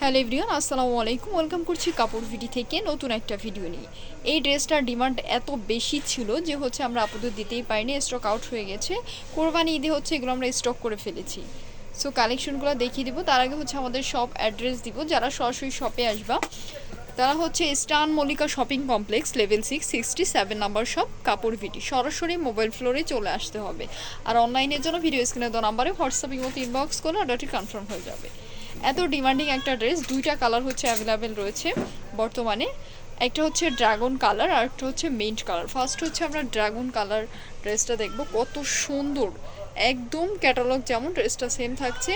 Hello everyone, আসসালামু আলাইকুম। Welcome করছি কাপড় ভিডি থেকে নতুন একটা ভিডিও নিয়ে। এই ড্রেসটার ডিমান্ড এত বেশি ছিল যে হচ্ছে আমরা আপাতত দিতেই পারিনি স্টক আউট হয়ে গেছে। কোরবানি ঈদে হচ্ছে এগুলো আমরা স্টক করে ফেলেছি। সো কালেকশনগুলো দেখিয়ে দিব। তার আগে হচ্ছে আমাদের শপ অ্যাড্রেস দিব, যারা সরাসরি শপে আসবা। তারা হচ্ছে স্টান Mallika shopping complex level six sixty seven number shop কাপড় ভিডি। সরাসরি মোবাইল ফ্লোরে চলে আসতে হবে। আর অনলাইনের জন্য ভিডিও স্ক্রিনে দেওয়া নাম্বারে হোয়াটসঅ্যাপ ইনবক্স করলে অর্ডারটি কনফার্ম হয়ে যাবে। এত ডিমান্ডিং একটা ড্রেস দুইটা কালার হচ্ছে অ্যাভেলেবেল রয়েছে বর্তমানে। একটা হচ্ছে ড্রাগন কালার আর একটা হচ্ছে মেন্ট কালার ফার্স্ট হচ্ছে আমরা ড্রাগন কালার ড্রেসটা দেখব। কত সুন্দর, একদম ক্যাটালগ যেমন ড্রেসটা সেম থাকছে।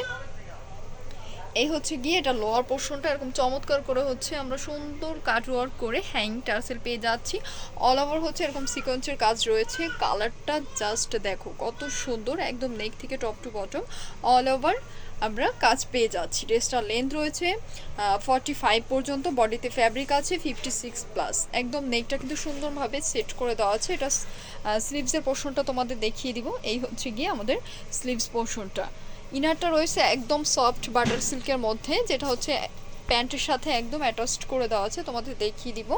হচ্ছে গিয়ে এটা লোয়ার পোর্শনটা এরকম চমৎকার করে হচ্ছে আমরা সুন্দর কাট ওয়ার্ক করে হ্যাং টার্সেল পেয়ে যাচ্ছি। অল ওভার হচ্ছে এরকম সিকোয়েন্সের কাজ রয়েছে। কালারটা জাস্ট দেখো, কত সুন্দর, একদম নেক থেকে top to bottom all over আমরা কাজ পেয়ে যাচ্ছি। ড্রেসটার লেন্থ রয়েছে ফর্টি ফাইভ পর্যন্ত, বডিতে ফ্যাব্রিক আছে ফিফটি সিক্স প্লাস একদম নেকটা কিন্তু সুন্দরভাবে সেট করে দেওয়া আছে। এটা স্লিভসের পোর্শনটা তোমাদের দেখিয়ে দিব। এই হচ্ছে গিয়ে আমাদের স্লিভস পোর্শনটা ইনারটা রয়েছে একদম সফট বাটার সিল্কের মধ্যে, যেটা হচ্ছে প্যান্টের সাথে একদম অ্যাটাচড করে দেওয়া আছে, তোমাদের দেখিয়ে দিব।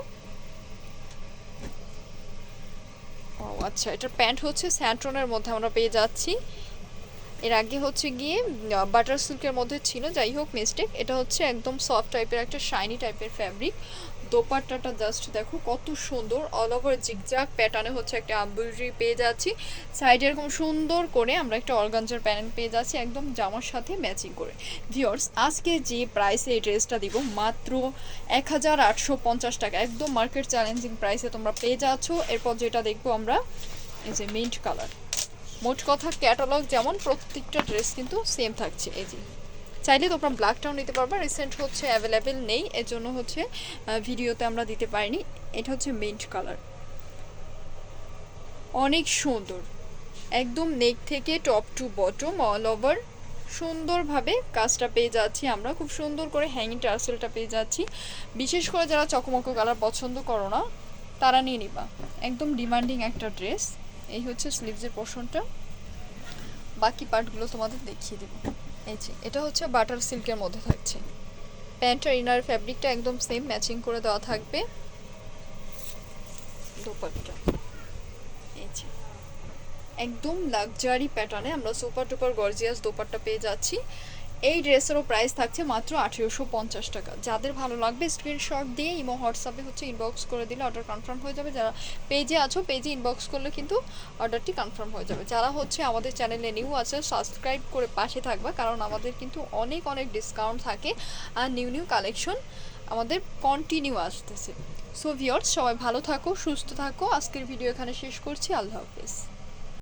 ও আচ্ছা এটার প্যান্ট হচ্ছে স্যান্ট্রনের মধ্যে আমরা পেয়ে যাচ্ছি। এর আগে হচ্ছে গিয়ে বাটার সিল্কের মধ্যে ছিল, যাই হোক মিস্টেক এটা হচ্ছে একদম সফট টাইপের একটা শাইনি টাইপের ফ্যাব্রিক দোপাট্টাটা জাস্ট দেখো কত সুন্দর অল ওভার জিগজাগ প্যাটার্নে হচ্ছে একটা আম্বুলরি পেয়ে যাচ্ছি। সাইডে এরকম সুন্দর করে আমরা একটা অর্গানজার প্যানেল পেয়ে যাচ্ছি, একদম জামার সাথে ম্যাচিং করে। ভিওর্স আজকে যে প্রাইসে এই ড্রেসটা দিব, মাত্র এক হাজার আটশো পঞ্চাশ টাকা। একদম মার্কেট চ্যালেঞ্জিং প্রাইসে তোমরা পেয়ে যাচ্ছ। এরপর যেটা দেখব আমরা, এই যে মিন্ট কালার মোট কথা ক্যাটালগ যেমন প্রত্যেকটা ড্রেস কিন্তু সেম থাকছে, এই যে। চাইলে তোমরা ব্ল্যাকটাও নিতে পারবা রিসেন্ট হচ্ছে অ্যাভেলেবেল নেই এর জন্য হচ্ছে ভিডিওতে আমরা দিতে পারিনি। এটা হচ্ছে মিন্ট কালার অনেক সুন্দর। একদম নেক থেকে top to bottom all over সুন্দরভাবে কাজটা পেয়ে যাচ্ছি আমরা। খুব সুন্দর করে হ্যাঙ্গিং টার্সেলটা পেয়ে যাচ্ছি। বিশেষ করে যারা চকমকো কালার পছন্দ করো না, তারা নিয়ে নিবা। একদম ডিমান্ডিং একটা ড্রেস এই হচ্ছে স্লিভসের পোর্শনটা। বাকি পার্টগুলো তোমাদের দেখিয়ে দেবো। এই যে, এটা হচ্ছে বাটার সিল্কের মধ্যে থাকছে। প্যান্ট আর ইনার ফ্যাব্রিকটা একদম সেম ম্যাচিং করে দেওয়া থাকবে। দোপাট্টা। এই যে, একদম লাক্সারি প্যাটার্নে আমরা সুপার টুপার গর্জিয়াস দোপাট্টা পেয়ে যাচ্ছি। এই ড্রেসেরও প্রাইস থাকছে মাত্র আঠেরোশো পঞ্চাশ টাকা। যাদের ভালো লাগবে স্ক্রিনশট দিয়ে ইমো, হোয়াটসঅ্যাপে হচ্ছে ইনবক্স করে দিলে অর্ডার কনফার্ম হয়ে যাবে। যারা পেজে আছো পেজে ইনবক্স করলে কিন্তু অর্ডারটি কনফার্ম হয়ে যাবে। যারা হচ্ছে আমাদের চ্যানেলে নিউ আছে সাবস্ক্রাইব করে পাশে থাকবে, কারণ আমাদের কিন্তু অনেক অনেক ডিসকাউন্ট থাকে আর নিউ নিউ কালেকশন আমাদের কন্টিনিউ আসতেছে। সো ভিওর্স সবাই ভালো থাকো, সুস্থ থাকো। আজকের ভিডিও এখানে শেষ করছি। আল্লাহ হাফিজ।